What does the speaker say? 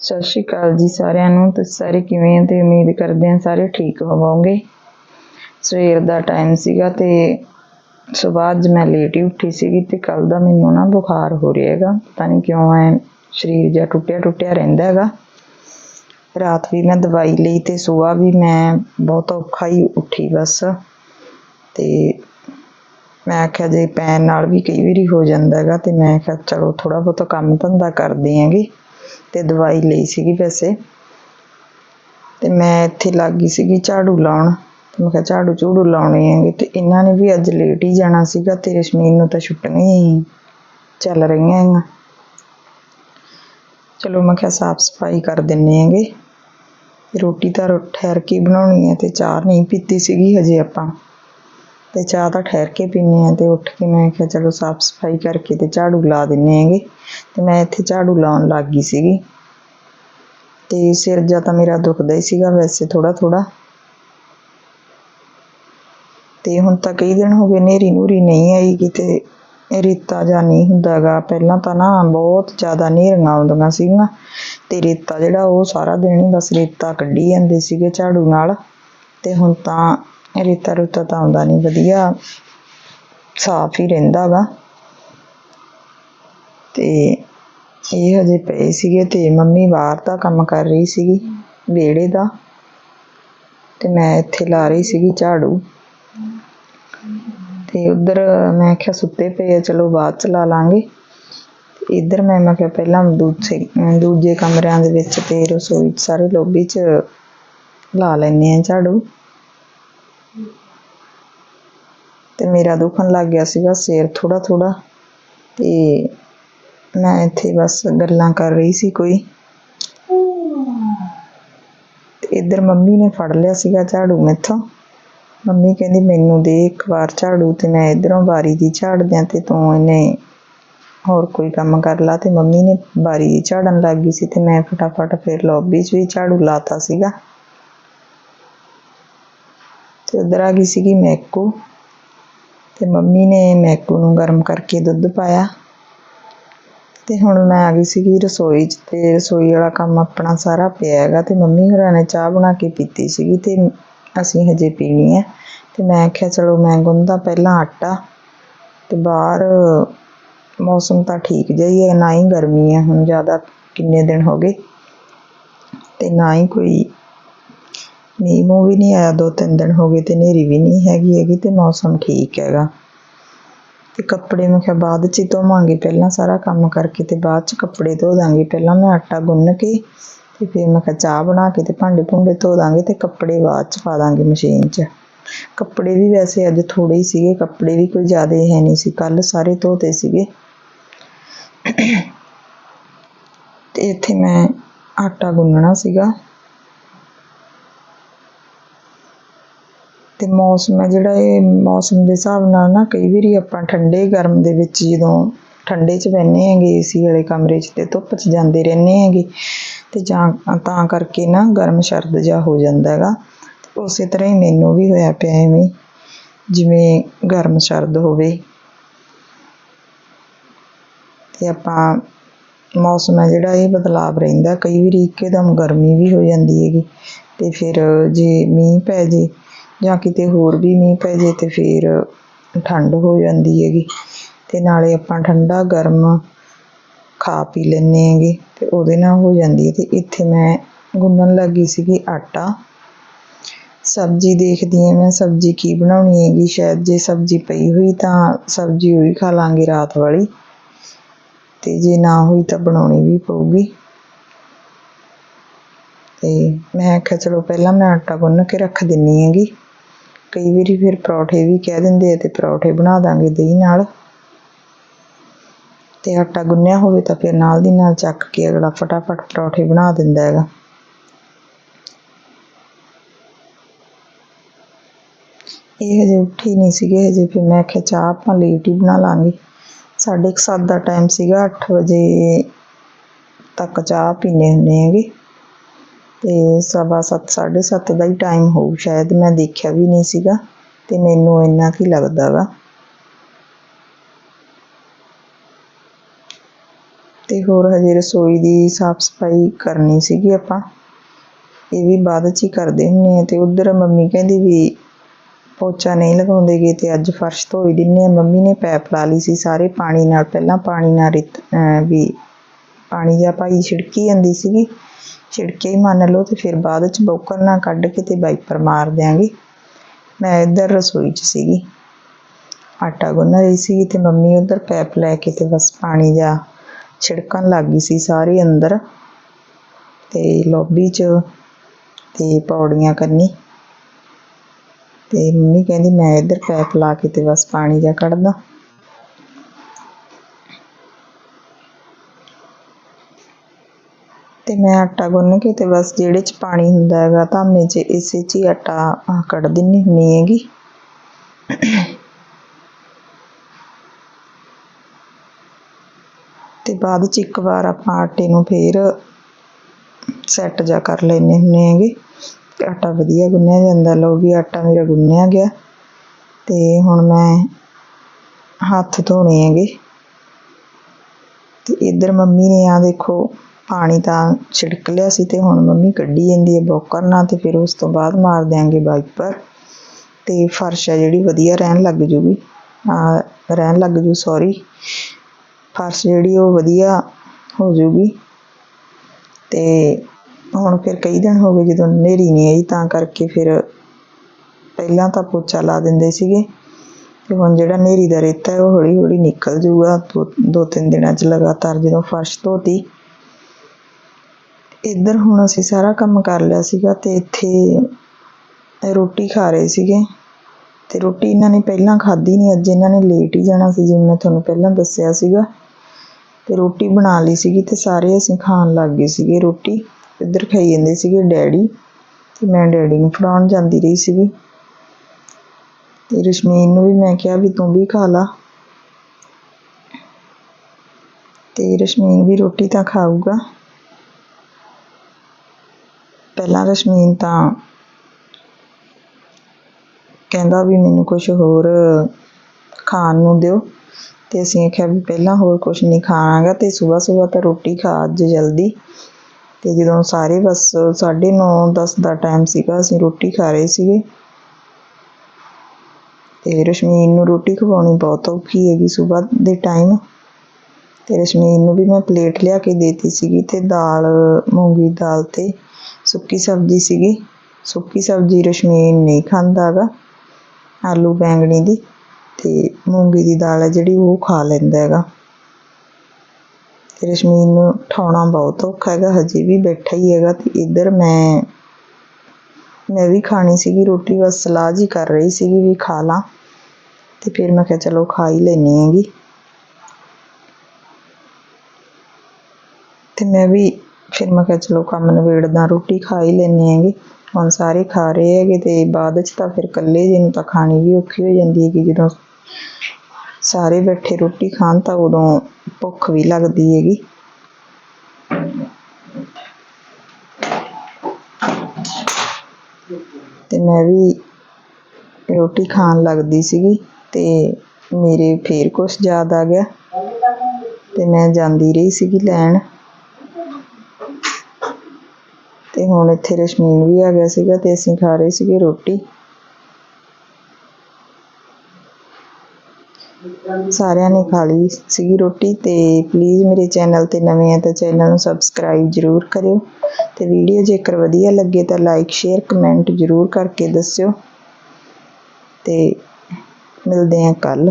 ਸਤਿ ਸ਼੍ਰੀ ਅਕਾਲ ਜੀ ਸਾਰਿਆਂ ਨੂੰ ਤੁਸੀਂ ਸਾਰੇ ਕਿਵੇਂ ਹੋ ਤੇ ਉਮੀਦ ਕਰਦੇ ਹਾਂ ਸਾਰੇ ਠੀਕ ਹੋਵੋਗੇ। ਸਵੇਰ ਦਾ ਟਾਈਮ ਸੀਗਾ ਤੇ ਸਵੇਰ ਅੱਜ ਮੈਂ ਲੇਟ ਹੀ ਉੱਠੀ ਸੀਗੀ ਤੇ ਕੱਲ ਦਾ ਮੈਨੂੰ ਨਾ ਬੁਖਾਰ ਹੋ ਰਿਹਾ ਹੈਗਾ। ਪਤਾ ਨਹੀਂ ਕਿਉਂ ਐ ਸਰੀਰ ਜਿਹਾ ਟੁੱਟਿਆ ਟੁੱਟਿਆ ਰਹਿੰਦਾ ਹੈਗਾ। ਰਾਤ ਵੀ ਮੈਂ ਦਵਾਈ ਲਈ ਤੇ ਸਵੇਰ ਵੀ ਮੈਂ ਬਹੁਤ ਔਖਾ ਹੀ ਉੱਠੀ ਬਸ। ਤੇ ਮੈਂ ਆਖਿਆ ਜੇ ਪੈਣ ਨਾਲ ਵੀ ਕਈ ਵਾਰੀ ਹੋ ਜਾਂਦਾ ਹੈਗਾ ਤੇ ਮੈਂ ਕਿਹਾ ਚਲੋ ਥੋੜਾ ਬਹੁਤਾ ਕੰਮ ਧੰਦਾ ਕਰਦੇ ਆਂਗੇ ਤੇ ਦਵਾਈ ਲਈ ਸੀਗੀ ਵੈਸੇ ਤੇ ਮੈਂ ਇੱਥੇ ਲੱਗ ਗਈ ਸੀਗੀ ਝਾੜੂ ਲਾਉਣ। ਤੇ ਮੈਂ ਕਿਹਾ ਝਾੜੂ ਝੂੜੂ ਲਾਉਣੇ ਹੈਗੇ ਤੇ ਇਹਨਾਂ ਨੇ ਵੀ ਅੱਜ ਲੇਟ ਹੀ ਜਾਣਾ ਸੀਗਾ ਤੇ ਰਸ਼ਮੀਨ ਨੂੰ ਤਾਂ ਛੁੱਟੀਆਂ ਹੀ ਚੱਲ ਰਹੀਆਂ ਹੈਗੀਆਂ। ਚਲੋ ਮੈਂ ਕਿਹਾ ਸਾਫ਼ ਸਫ਼ਾਈ ਕਰ ਦਿੰਨੇ ਹੈਗੇ। ਰੋਟੀ ਤਾਂ ਠਹਿਰ ਕੇ ਬਣਾਉਣੀ ਹੈ ਤੇ ਚਾਹ ਨਹੀਂ ਪੀਤੀ ਸੀਗੀ ਹਜੇ ਆਪਾਂ। ਤੇ ਚਾਹ ਤਾਂ ਠਹਿਰ ਕੇ ਪੀਂਦੇ ਆ ਤੇ ਉੱਠ ਕੇ ਮੈਂ ਕਿਹਾ ਚਲੋ ਸਾਫ਼ ਸਫ਼ਾਈ ਕਰਕੇ ਤੇ ਝਾੜੂ ਲਾ ਦਿੰਨੇ ਹੈਗੇ। ਤੇ ਮੈਂ ਇੱਥੇ ਝਾੜੂ ਲਾਉਣ ਲੱਗ ਗਈ ਸੀਗੀ। ਤੇ ਸਿਰ ਜਾਂ ਤਾਂ ਮੇਰਾ ਦੁਖਦਾ ਹੀ ਸੀਗਾ ਵੈਸੇ ਥੋੜਾ ਥੋੜਾ ਤੇ ਹੁਣ ਤਾਂ ਕਈ ਦਿਨ ਹੋ ਗਏ ਨੇਰੀ ਨੂਰੀ ਨਹੀਂ ਆਈ ਕਿਤੇ। ਰੇਤਾ ਜਾਂ ਨਹੀਂ ਹੁੰਦਾਗਾ ਪਹਿਲਾਂ ਤਾਂ ਨਾ ਬਹੁਤ ਜ਼ਿਆਦਾ ਨੇਰੀਆਂ ਆਉਂਦੀਆਂ ਸੀਗੀਆਂ। ਤੇ ਰੇਤਾ ਜਿਹੜਾ ਉਹ ਸਾਰਾ ਦਿਨ ਹੀ ਬਸ ਰੇਤਾ ਕੱਢੀ ਜਾਂਦੇ ਸੀਗੇ ਝਾੜੂ ਨਾਲ। ਤੇ ਹੁਣ ਤਾਂ ਰੇਤਾ ਰੁਤਾ ਤਾਂ ਆਉਂਦਾ ਨਹੀਂ ਵਧੀਆ। ਸਾਫ਼ ਹੀ ਰਹਿੰਦਾ ਗਾ। ਤੇ ਇਹ ਹਜੇ ਪਏ ਸੀਗੇ ਤੇ ਮੰਮੀ ਬਾਹਰ ਦਾ ਕੰਮ ਕਰ ਰਹੀ ਸੀਗੀ, ਵਿਹੜੇ ਦਾ। ਤੇ ਮੈਂ ਇੱਥੇ ਲਾ ਰਹੀ ਸੀਗੀ ਝਾੜੂ। ਤੇ ਉਧਰ ਮੈਂ ਕਿਹਾ ਸੁੱਤੇ ਪਏ ਆ, ਚਲੋ ਬਾਅਦ ਚ ਲਾ ਲਾਂਗੇ। ਇੱਧਰ ਮੈਂ ਮੈਂ ਕਿਹਾ ਪਹਿਲਾਂ ਦੂਜੇ ਦੂਜੇ ਕਮਰਿਆਂ ਦੇ ਵਿੱਚ ਤੇ ਰਸੋਈ 'ਚ ਸਾਰੇ ਲੋਬੀ 'ਚ ਲਾ ਲੈਂਦੇ ਆ ਝਾੜੂ। ਤੇ ਮੇਰਾ ਦੁਖਣ ਲੱਗ ਗਿਆ ਸੀਗਾ ਸਿਰ ਥੋੜਾ ਥੋੜਾ ਤੇ ਮੈਂ ਇੱਥੇ ਬਸ ਗੱਲਾਂ ਕਰ ਰਹੀ ਸੀ ਕੋਈ। ਇੱਧਰ ਮੰਮੀ ਨੇ ਫੜ ਲਿਆ ਸੀਗਾ ਝਾੜੂ ਮੈਥੋਂ। ਮੰਮੀ ਕਹਿੰਦੀ, ਮੈਨੂੰ ਦੇ ਇੱਕ ਵਾਰ ਝਾੜੂ ਤੇ ਮੈਂ ਇਧਰੋਂ ਬਾਰੀ ਦੀ ਝਾੜ ਦਿਆਂ ਤੇ ਤੂੰ ਇਹਨੇ ਹੋਰ ਕੋਈ ਕੰਮ ਕਰ ਲਾ। ਤੇ ਮੰਮੀ ਨੇ ਬਾਰੀ ਦੀ ਝਾੜਨ ਲੱਗ ਗਈ ਸੀ ਤੇ ਮੈਂ ਫਟਾਫਟ ਫਿਰ ਲੌਬੀ 'ਚ ਵੀ ਝਾੜੂ ਲਾਤਾ ਸੀਗਾ। ਤੇ ਉਧਰ ਆ ਗਈ ਸੀਗੀ ਮੈਕੂ ਤੇ ਮੰਮੀ ਨੇ ਮੈਕੂ ਨੂੰ ਗਰਮ ਕਰਕੇ ਦੁੱਧ ਪਾਇਆ ਤੇ ਹੁਣ ਮੈਂ ਆ ਗਈ ਸੀਗੀ ਰਸੋਈ 'ਚ ਤੇ ਰਸੋਈ ਵਾਲਾ ਕੰਮ ਆਪਣਾ ਸਾਰਾ ਪਿਆ ਹੈਗਾ ਤੇ ਮੰਮੀ ਹੋਰਾਂ ਨੇ ਚਾਹ ਬਣਾ ਕੇ ਪੀਤੀ ਸੀਗੀ ਤੇ ਅਸੀਂ ਹਜੇ ਪੀਣੀ ਹੈ ਤੇ ਮੈਂ ਆਖਿਆ ਚਲੋ ਮੈਂ ਗੁੰਦਾ ਪਹਿਲਾਂ ਆਟਾ ਤੇ ਬਾਹਰ ਮੌਸਮ ਤਾਂ ਠੀਕ ਜਿਹਾ ਹੀ ਹੈ, ਨਾ ਹੀ ਗਰਮੀ ਹੈ, ਹੁਣ ਜ਼ਿਆਦਾ ਕਿੰਨੇ ਦਿਨ ਹੋ ਗਏ ਤੇ ਨਾ ਹੀ ਕੋਈ ਮੀਂਹ ਮੂੰਹ ਵੀ ਨਹੀਂ ਆਇਆ, ਦੋ ਤਿੰਨ ਦਿਨ ਹੋ ਗਏ ਤੇ ਹਨੇਰੀ ਵੀ ਨਹੀਂ ਹੈਗੀ ਹੈਗੀ ਤੇ ਮੌਸਮ ਠੀਕ ਹੈਗਾ। ਤੇ ਕੱਪੜੇ ਮੈਂ ਕਿਹਾ ਬਾਅਦ ਚ ਹੀ ਧੋਵਾਂਗੇ, ਪਹਿਲਾਂ ਸਾਰਾ ਕੰਮ ਕਰਕੇ ਤੇ ਬਾਅਦ ਚ ਕੱਪੜੇ ਧੋ ਦਾਂਗੇ। ਪਹਿਲਾਂ ਮੈਂ ਆਟਾ ਗੁੰਨ ਕੇ ਤੇ ਫਿਰ ਮੈਂ ਕਿਹਾ ਚਾਹ ਬਣਾ ਕੇ ਤੇ ਭਾਂਡੇ ਭੁੰਡੇ ਧੋ ਦਾਂਗੇ ਤੇ ਕੱਪੜੇ ਬਾਅਦ ਚ ਪਾ ਦਾਂਗੇ ਮਸ਼ੀਨ 'ਚ। ਕੱਪੜੇ ਵੀ ਵੈਸੇ ਅੱਜ ਥੋੜੇ ਹੀ ਸੀਗੇ, ਕੱਪੜੇ ਵੀ ਕੋਈ ਜ਼ਿਆਦਾ ਹੈ ਨਹੀਂ ਸੀ ਕੱਲ ਸਾਰੇ ਧੋਤੇ ਸੀਗੇ। ਤੇ ਇੱਥੇ ਮੈਂ ਆਟਾ ਗੁੰਨਣਾ ਸੀਗਾ। ਅਤੇ ਮੌਸਮ ਹੈ, ਜਿਹੜਾ ਇਹ ਮੌਸਮ ਦੇ ਹਿਸਾਬ ਨਾਲ ਨਾ ਕਈ ਵਾਰੀ ਆਪਾਂ ਠੰਡੇ ਗਰਮ ਦੇ ਵਿੱਚ ਜਦੋਂ ਠੰਡੇ 'ਚ ਬਹਿੰਦੇ ਹੈਗੇ ਏ ਸੀ ਵਾਲੇ ਕਮਰੇ 'ਚ ਤੇ ਧੁੱਪ 'ਚ ਜਾਂਦੇ ਰਹਿੰਦੇ ਹੈਗੇ ਅਤੇ ਜਾਂ ਤਾਂ ਕਰਕੇ ਨਾ ਗਰਮ ਸ਼ਰਦ ਜਿਹਾ ਹੋ ਜਾਂਦਾ ਹੈਗਾ। ਉਸੇ ਤਰ੍ਹਾਂ ਹੀ ਮੈਨੂੰ ਵੀ ਹੋਇਆ ਪਿਆ ਐਵੇਂ, ਜਿਵੇਂ ਗਰਮ ਸ਼ਰਦ ਹੋਵੇ। ਤੇ ਆਪਾਂ ਮੌਸਮ ਹੈ ਜਿਹੜਾ ਇਹ ਬਦਲਾਵ ਰਹਿੰਦਾ, ਕਈ ਵਾਰੀ ਇੱਕਦਮ ਗਰਮੀ ਵੀ ਹੋ ਜਾਂਦੀ ਹੈਗੀ ਤੇ ਫਿਰ ਜੇ ਮੀਂਹ ਪੈ ਜੇ ਜਾਂ ਕਿਤੇ ਹੋਰ ਵੀ ਮੀਂਹ ਪੈ ਜੇ ਤਾਂ ਫਿਰ ਠੰਡ ਹੋ ਜਾਂਦੀ ਹੈਗੀ। ਅਤੇ ਨਾਲੇ ਆਪਾਂ ਠੰਡਾ ਗਰਮ ਖਾ ਪੀ ਲੈਂਦੇ ਹੈਗੇ ਅਤੇ ਉਹਦੇ ਨਾਲ ਹੋ ਜਾਂਦੀ ਹੈ। ਤੇ ਇੱਥੇ ਮੈਂ ਗੁੰਨਣ ਲੱਗੀ ਸੀਗੀ ਆਟਾ। ਸਬਜ਼ੀ ਦੇਖਦੀ ਹਾਂ ਮੈਂ, ਸਬਜ਼ੀ ਕੀ ਬਣਾਉਣੀ ਹੈਗੀ। ਸ਼ਾਇਦ ਜੇ ਸਬਜ਼ੀ ਪਈ ਹੋਈ ਤਾਂ ਸਬਜ਼ੀ ਉਹੀ ਖਾ ਲਾਂਗੇ ਰਾਤ ਵਾਲੀ। ਅਤੇ ਜੇ ਨਾ ਹੋਈ ਤਾਂ ਬਣਾਉਣੀ ਵੀ ਪਊਗੀ। ਅਤੇ ਮੈਂ ਆਖਿਆ ਚਲੋ ਪਹਿਲਾਂ ਮੈਂ ਆਟਾ ਗੁੰਨ ਕੇ ਰੱਖ ਦਿੰਨੀ ਹੈਗੀ। ਕਈ ਵਾਰੀ ਫਿਰ ਪਰੌਠੇ ਵੀ ਕਹਿ ਦਿੰਦੇ ਆ ਤੇ ਪਰੌਠੇ ਬਣਾ ਦਾਂਗੇ ਦਹੀਂ ਨਾਲ। ਤੇ ਆਟਾ ਗੁੰਨਿਆ ਹੋਵੇ ਤਾਂ ਫਿਰ ਨਾਲ ਦੀ ਨਾਲ ਚੱਕ ਕੇ ਅਗਲਾ ਫਟਾਫਟ ਪਰੌਠੇ ਬਣਾ ਦਿੰਦਾ ਹੈਗਾ। ਇਹ ਹਜੇ ਉੱਠੀ ਨਹੀਂ ਸੀਗੇ, ਹਜੇ ਫਿਰ ਮੈਂ ਆਖਿਆ ਚਾਹ ਆਪਾਂ ਲੇਟ ਹੀ ਬਣਾ ਲਾਂਗੇ। ਸਾਢੇ ਕੁ ਸੱਤ ਦਾ ਟਾਈਮ ਸੀਗਾ 8 ਵਜੇ ਤੱਕ ਚਾਹ ਪੀਂਦੇ ਹੁੰਦੇ ਹੈਗੇ। ਅਤੇ ਸਵਾ ਸੱਤ, ਸਾਢੇ ਸੱਤ ਦਾ ਹੀ ਟਾਈਮ ਹੋਊ, ਸ਼ਾਇਦ ਮੈਂ ਦੇਖਿਆ ਵੀ ਨਹੀਂ ਸੀਗਾ ਅਤੇ ਮੈਨੂੰ ਇੰਨਾ ਕੀ ਲੱਗਦਾ ਵਾ। ਅਤੇ ਹੋਰ ਹਜੇ ਰਸੋਈ ਦੀ ਸਾਫ਼ ਸਫ਼ਾਈ ਕਰਨੀ ਸੀਗੀ ਆਪਾਂ। ਇਹ ਵੀ ਬਾਅਦ ਚ ਹੀ ਕਰਦੇ ਹੁੰਦੇ ਹਾਂ ਅਤੇ ਉੱਧਰ ਮੰਮੀ ਕਹਿੰਦੀ ਵੀ ਪੋਚਾ ਨਹੀਂ ਲਗਾਉਂਦੇ ਗੇ ਤੇ ਅੱਜ ਫਰਸ਼ ਧੋਈ ਦਿੰਦੇ ਹਾਂ ਮੰਮੀ ਨੇ ਪੈਪ ਲਾ ਲਈ ਸੀ ਸਾਰੇ ਪਾਣੀ ਨਾਲ, ਪਹਿਲਾਂ ਪਾਣੀ ਨਾਲ ਰਿਤ ਵੀ ਪਾਣੀ ਜਿਹਾ ਭਾਈ ਛਿੜਕੀ ਜਾਂਦੀ ਸੀਗੀ। ਛਿੜਕੇ ਹੀ ਮੰਨ ਲਓ ਤੇ ਫਿਰ ਬਾਅਦ ਚ ਬੋਕਰ ਨਾਲ ਕੱਢ ਕੇ ਤੇ ਵਾਈਪਰ ਮਾਰ ਦਿਆਂਗੇ। ਮੈਂ ਇੱਧਰ ਰਸੋਈ 'ਚ ਸੀਗੀ। ਆਟਾ ਗੁੰਨ ਰਹੀ ਸੀ ਤੇ ਮੰਮੀ ਉੱਧਰ ਪੈਪ ਲੈ ਕੇ ਤੇ ਬਸ ਪਾਣੀ ਜਾ ਛਿੜਕਣ ਲੱਗ ਗਈ ਸੀ ਸਾਰੇ ਅੰਦਰ। ਤੇ ਲੌਬੀ 'ਚ ਤੇ ਪੌੜੀਆਂ ਕਰਨੀ ਤੇ ਮੰਮੀ ਕਹਿੰਦੀ ਮੈਂ ਇੱਧਰ ਪੈਪ ਲਾ ਕੇ ਤੇ ਬਸ ਪਾਣੀ ਜਾ ਕੱਢਦਾ। ਅਤੇ ਮੈਂ ਆਟਾ ਗੁੰਨ ਕੇ ਅਤੇ ਬਸ ਜਿਹੜੇ 'ਚ ਪਾਣੀ ਹੁੰਦਾ ਹੈਗਾ ਧਾਮੇ 'ਚ, ਇਸੇ 'ਚ ਹੀ ਆਟਾ ਕੱਢ ਦਿੰਦੀ ਹੁੰਦੀ ਹੈਗੀ। ਅਤੇ ਬਾਅਦ 'ਚ ਇੱਕ ਵਾਰ ਆਪਾਂ ਆਟੇ ਨੂੰ ਫੇਰ ਸੈੱਟ ਜਾ ਕਰ ਲੈਂਦੇ ਹੁੰਦੇ ਹੈਗੇ। ਆਟਾ ਵਧੀਆ ਗੁੰਨਿਆ ਜਾਂਦਾ, ਲਓ ਵੀ ਆਟਾ ਮੇਰਾ ਗੁੰਨਿਆ ਗਿਆ। ਅਤੇ ਹੁਣ ਮੈਂ ਹੱਥ ਧੋਣੇ ਹੈਗੇ। ਅਤੇ ਇੱਧਰ ਮੰਮੀ ਨੇ ਆ ਦੇਖੋ ਪਾਣੀ ਤਾਂ ਛਿੜਕ ਲਿਆ ਸੀ ਤੇ ਹੁਣ ਮੰਮੀ ਕੱਢੀ ਜਾਂਦੀ ਹੈ ਬੋਕਰ ਨਾਲ ਤੇ ਫਿਰ ਉਸ ਤੋਂ ਬਾਅਦ ਮਾਰ ਦਿਆਂਗੇ ਵਾਈਪਰ ਤੇ ਫਰਸ਼ ਹੈ ਜਿਹੜੀ ਵਧੀਆ ਰਹਿਣ ਲੱਗ ਜੂਗੀ। ਰਹਿਣ ਲੱਗ ਜੂ ਸੌਰੀ ਫਰਸ਼ ਜਿਹੜੀ ਉਹ ਵਧੀਆ ਹੋ ਜੂਗੀ। ਤੇ ਹੁਣ ਫਿਰ ਕਈ ਦਿਨ ਹੋ ਗਏ ਜਦੋਂ ਹਨੇਰੀ ਨਹੀਂ ਆਈ, ਤਾਂ ਕਰਕੇ ਫਿਰ ਪਹਿਲਾਂ ਤਾਂ ਪੋਚਾ ਲਾ ਦਿੰਦੇ ਸੀਗੇ। ਤੇ ਹੁਣ ਜਿਹੜਾ ਹਨੇਰੀ ਦਾ ਰੇਤਾ ਹੈ, ਉਹ ਹੌਲੀ ਹੌਲੀ ਨਿਕਲ ਜੂਗਾ। ਦੋ ਦੋ ਤਿੰਨ ਦਿਨਾਂ 'ਚ ਲਗਾਤਾਰ ਜਦੋਂ ਫਰਸ਼ ਧੋਤੀ ਇੱਧਰ ਹੁਣ ਅਸੀਂ ਸਾਰਾ ਕੰਮ ਕਰ ਲਿਆ ਸੀਗਾ ਅਤੇ ਇੱਥੇ ਰੋਟੀ ਖਾ ਰਹੇ ਸੀਗੇ। ਅਤੇ ਰੋਟੀ ਇਹਨਾਂ ਨੇ ਪਹਿਲਾਂ ਖਾਧੀ ਨਹੀਂ, ਅੱਜ ਇਹਨਾਂ ਨੇ ਲੇਟ ਹੀ ਜਾਣਾ ਸੀ ਜਿਵੇਂ ਮੈਂ ਤੁਹਾਨੂੰ ਪਹਿਲਾਂ ਦੱਸਿਆ ਸੀਗਾ। ਅਤੇ ਰੋਟੀ ਬਣਾ ਲਈ ਸੀਗੀ ਅਤੇ ਸਾਰੇ ਅਸੀਂ ਖਾਣ ਲੱਗ ਗਏ ਸੀਗੇ ਰੋਟੀ। ਇੱਧਰ ਖਾਈ ਜਾਂਦੇ ਸੀਗੇ ਡੈਡੀ ਅਤੇ ਮੈਂ ਡੈਡੀ ਨੂੰ ਫੜਾਉਣ ਜਾਂਦੀ ਰਹੀ ਸੀਗੀ। ਤੇ ਰਸ਼ਮੀਨ ਨੂੰ ਵੀ ਮੈਂ ਕਿਹਾ ਵੀ ਤੂੰ ਵੀ ਖਾ ਲਾ। ਤੇ ਰਸ਼ਮੀਨ ਵੀ ਰੋਟੀ ਤਾਂ ਖਾਊਗਾ। ਪਹਿਲਾਂ ਰਸ਼ਮੀਨ ਤਾਂ ਕਹਿੰਦਾ ਵੀ ਮੈਨੂੰ ਕੁਝ ਹੋਰ ਖਾਣ ਨੂੰ ਦਿਓ ਤੇ ਅਸੀਂ ਆਖਿਆ ਵੀ ਪਹਿਲਾਂ ਹੋਰ ਕੁਝ ਨਹੀਂ ਖਾਣਾਗਾ ਤੇ ਸਵੇਰ ਸਵੇਰ ਤਾਂ ਰੋਟੀ ਖਾ ਅੱਜ ਜਲਦੀ। ਤੇ ਜਦੋਂ ਸਾਰੇ ਬਸ 9:30 10 ਦਾ ਟਾਈਮ ਸੀਗਾ, ਅਸੀਂ ਰੋਟੀ ਖਾ ਰਹੇ ਸੀਗੇ। ਤੇ ਰਸ਼ਮੀਨ ਨੂੰ ਰੋਟੀ ਖਵਾਉਣੀ ਬਹੁਤ ਔਖੀ ਹੈਗੀ ਸਵੇਰ ਦੇ ਟਾਈਮ ਤੇ ਰਸ਼ਮੀਨ ਨੂੰ ਵੀ ਮੈਂ ਪਲੇਟ ਲਿਆ ਕੇ ਦੇਤੀ ਸੀਗੀ ਤੇ ਦਾਲ, ਮੂੰਗੀ ਦਾਲ ਤੇ ਸੁੱਕੀ ਸਬਜ਼ੀ ਸੀਗੀ। ਸੁੱਕੀ ਸਬਜ਼ੀ ਰਸ਼ਮੀਨ ਨਹੀਂ ਖਾਂਦਾ ਹੈਗਾ, ਆਲੂ ਬੈਂਗਣੀ ਦੀ ਤੇ ਮੂੰਗੀ ਦੀ ਦਾਲ ਹੈ ਜਿਹੜੀ ਉਹ ਖਾ ਲੈਂਦਾ ਹੈਗਾ। ਤੇ ਰਸ਼ਮੀਨ ਨੂੰ ਠਾਉਣਾ ਬਹੁਤ ਔਖਾ ਹੈਗਾ, ਹਜੇ ਵੀ ਬੈਠਾ ਹੀ ਹੈਗਾ ਤੇ ਇੱਧਰ ਮੈਂ ਮੈਂ ਵੀ ਖਾਣੀ ਸੀਗੀ ਰੋਟੀ, ਬਸ ਸਲਾਹ ਜੀ ਕਰ ਰਹੀ ਸੀਗੀ ਵੀ ਖਾ ਲਾਂ। ਤੇ ਫਿਰ ਮੈਂ ਕਿਹਾ ਚਲੋ ਖਾ ਹੀ ਲੈਣੀ ਹੈਗੀ। ਤੇ ਮੈਂ ਵੀ ਫਿਰ ਮੈਂ ਕਿਹਾ ਚਲੋ ਕੰਮ ਨਿਬੇੜਦਾ, ਰੋਟੀ ਖਾ ਹੀ ਲੈਣੀ ਹੈਗੇ। ਹੁਣ ਸਾਰੇ ਖਾ ਰਹੇ ਹੈਗੇ ਤੇ ਬਾਅਦ ਚ ਤਾਂ ਫਿਰ ਇਕੱਲੇ ਜਿਹੇ ਨੂੰ ਤਾਂ ਖਾਣੀ ਵੀ ਔਖੀ ਹੋ ਜਾਂਦੀ ਹੈਗੀ। ਜਦੋਂ ਸਾਰੇ ਬੈਠੇ ਰੋਟੀ ਖਾਣ ਤਾਂ ਉਦੋਂ ਭੁੱਖ ਵੀ ਲੱਗਦੀ ਹੈਗੀ। ਤੇ ਮੈਂ ਵੀ ਰੋਟੀ ਖਾਣ ਲੱਗਦੀ ਸੀਗੀ ਤੇ ਮੇਰੇ ਫੇਰ ਕੁਛ ਯਾਦ ਆ ਗਿਆ। ਤੇ ਮੈਂ ਜਾਂਦੀ ਰਹੀ ਸੀਗੀ ਲੈਣ। ਤੇ ਹੁਣ ਇੱਥੇ ਰਸ਼ਮੀਨ ਵੀ ਆ ਗਿਆ ਸੀਗਾ ਤੇ ਅਸੀਂ ਖਾ ਰਹੇ ਸੀਗੇ ਰੋਟੀ। ਸਾਰਿਆਂ ਨੇ ਖਾ ਲਈ ਸੀਗੀ ਰੋਟੀ ਤੇ ਪਲੀਜ਼ ਮੇਰੇ ਚੈਨਲ ਤੇ ਨਵੇਂ ਆ ਤਾਂ ਚੈਨਲ ਨੂੰ ਸਬਸਕ੍ਰਾਈਬ ਜ਼ਰੂਰ ਕਰਿਓ ਤੇ ਵੀਡੀਓ ਜੇਕਰ ਵਧੀਆ ਲੱਗੇ ਤਾਂ ਲਾਈਕ ਸ਼ੇਅਰ ਕਮੈਂਟ ਜ਼ਰੂਰ ਕਰਕੇ ਦੱਸਿਓ ਤੇ ਮਿਲਦੇ ਹਾਂ ਕੱਲ